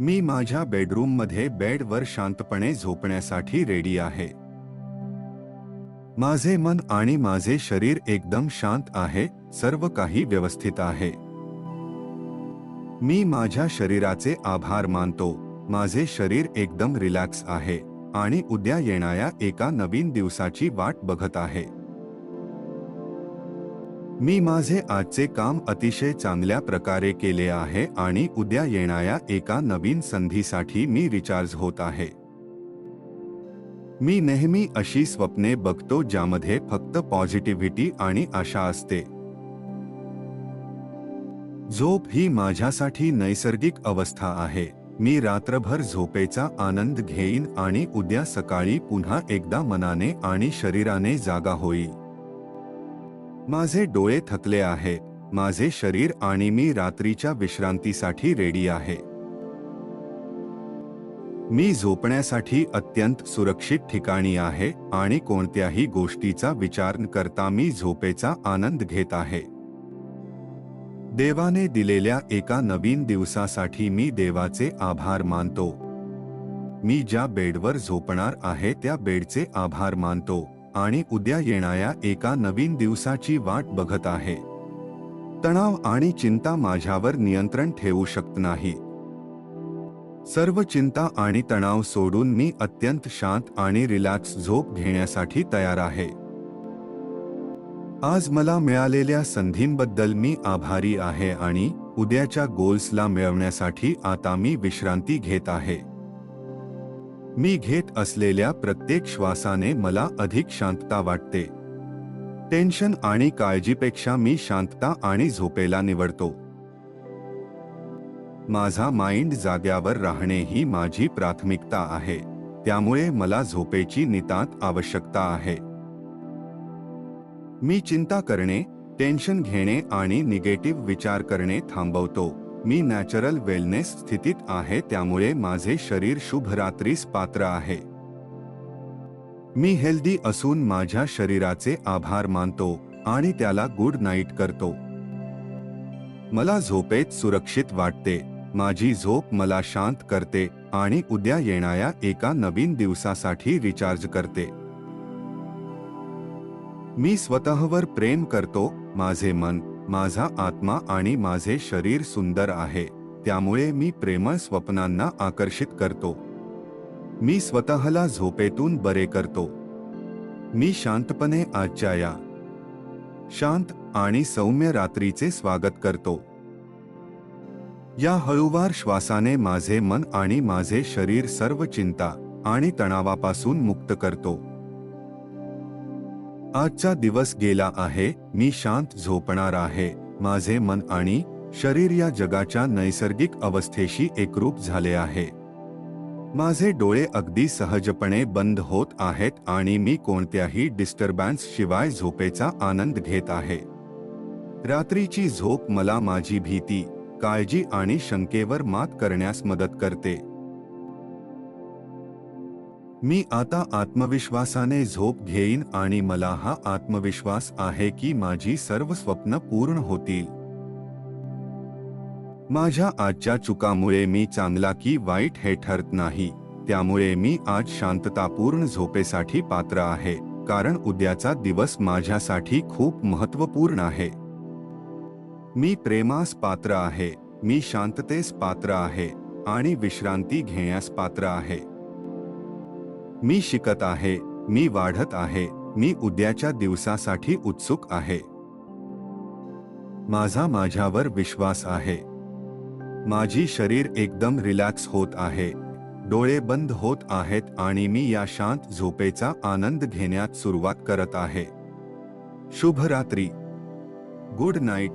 मी माझ्या बेडरूममध्ये बेडवर शांतपणे झोपण्यासाठी रेडी आहे. माझे मन आणि माझे शरीर एकदम शांत आहे सर्व काही व्यवस्थित आहे. मी माझ्या शरीराचे आभार मानतो माझे शरीर एकदम रिलॅक्स आहे आणि उद्या येणाऱ्या एका नवीन दिवसाची वाट बघत आहे. मी माझे आजचे काम अतिशय चांगल्या प्रकारे केले आहे आणि उद्या येणाऱ्या एका नवीन संधीसाठी मी रिचार्ज होत आहे. मी नेहमी अशी स्वप्ने बघतो ज्यामध्ये फक्त पॉझिटिव्हिटी आणि आशा असते. झोप ही माझ्यासाठी नैसर्गिक अवस्था आहे. मी रात्रभर झोपेचा आनंद घेईन आणि उद्या सकाळी पुन्हा एकदा मनाने आणि शरीराने जागा होईल. माझे डोळे थकले आहे. माझे शरीर आणि मी रात्रीच्या विश्रांतीसाठी रेडी आहे. मी झोपण्यासाठी अत्यंत सुरक्षित ठिकाणी आहे आणि कोणत्याही गोष्टीचा विचार न करता मी झोपेचा आनंद घेत आहे. देवाने दिलेल्या एका नवीन दिवसासाठी मी देवाचे आभार मानतो. मी ज्या बेडवर झोपणार आहे त्या बेडचे आभार मानतो. आणि उद्या येणाऱ्या एका नवीन दिवसाची वाट बघत आहे. तणाव आणि चिंता माझ्यावर नियंत्रण ठेवू शकत नाही. सर्व चिंता आणि तणाव सोडून मी अत्यंत शांत आणि रिलॅक्स झोप घेण्यासाठी तयार आहे. आज मला मिळालेल्या संधींबद्दल मी आभारी आहे आणि उद्याच्या गोल्सला मिळवण्यासाठी आता मी विश्रांती घेत आहे. मी घेत असलेल्या प्रत्येक श्वासाने मला अधिक शांतता वाटते. टेन्शन आणि काळजीपेक्षा मी शांतता आणि झोपेला निवडतो. माझा माइंड जाग्यावर राहणे ही माझी प्राथमिकता आहे त्यामुळे मला झोपेची नितांत आवश्यकता आहे. मी चिंता करणे टेन्शन घेणे आणि निगेटिव्ह विचार करणे थांबवतो. मी नॅचरल वेलनेस स्थितीत आहे त्यामुळे माझे शरीर शुभ रात्रीस पात्र आहे. मी हेल्दी असून माझ्या शरीराचे आभार मानतो आणि त्याला गुड नाईट करतो. मला झोपेत सुरक्षित वाटते. माझी झोप मला शांत करते आणि उद्या येणाऱ्या एका नवीन दिवसासाठी रिचार्ज करते. मी स्वतःवर प्रेम करतो माझे मन माझा आत्मा आणि माझे शरीर सुंदर आहे त्यामुळे मी प्रेमळ स्वप्नांना आकर्षित करतो. मी स्वतःला झोपेतून बरे करतो. मी शांतपणे आजच्या या शांत आणि सौम्य रात्रीचे स्वागत करतो. या हळूवार श्वासाने माझे मन आणि माझे शरीर सर्व चिंता आणि तणावापासून मुक्त करतो. आजचा दिवस गेला आहे मी शांत झोपणार आहे. माझे मन आणि शरीर या जगाच्या नैसर्गिक अवस्थेशी एकरूप झाले आहे. माझे डोळे अगदी सहजपणे बंद होत आहेत आणि मी कोणत्याही डिस्टर्बन्स शिवाय झोपेचा आनंद घेत आहे. रात्रीची झोप मला माझी भीती काळजी आणि शंकेवर मात करण्यास मदत करते. मी आता आत्मविश्वासाने झोप घेईन आणि मला हा आत्मविश्वास आहे की माझी सर्व स्वप्न पूर्ण होतील. माझ्या आजच्या चुकामुळे मी चांगला की वाईट हे ठरत नाही. त्यामुळे मी आज शांततापूर्ण झोपेसाठी पात्र आहे कारण उद्याचा दिवस माझ्यासाठी खूप महत्त्वपूर्ण आहे. मी प्रेमास पात्र आहे मी शांततेस पात्र आहे आणि विश्रांती घेण्यास पात्र आहे. मी शिकत आहे मी वाढत आहे मी उद्याच्या दिवसासाठी उत्सुक आहे. माझा माझ्यावर विश्वास आहे. माझी शरीर एकदम रिलॅक्स होत आहे. डोळे बंद होत आहेत आणि मी या शांत झोपेचा आनंद घेण्यात सुरुवात करत आहे. शुभ रात्री गुड नाईट.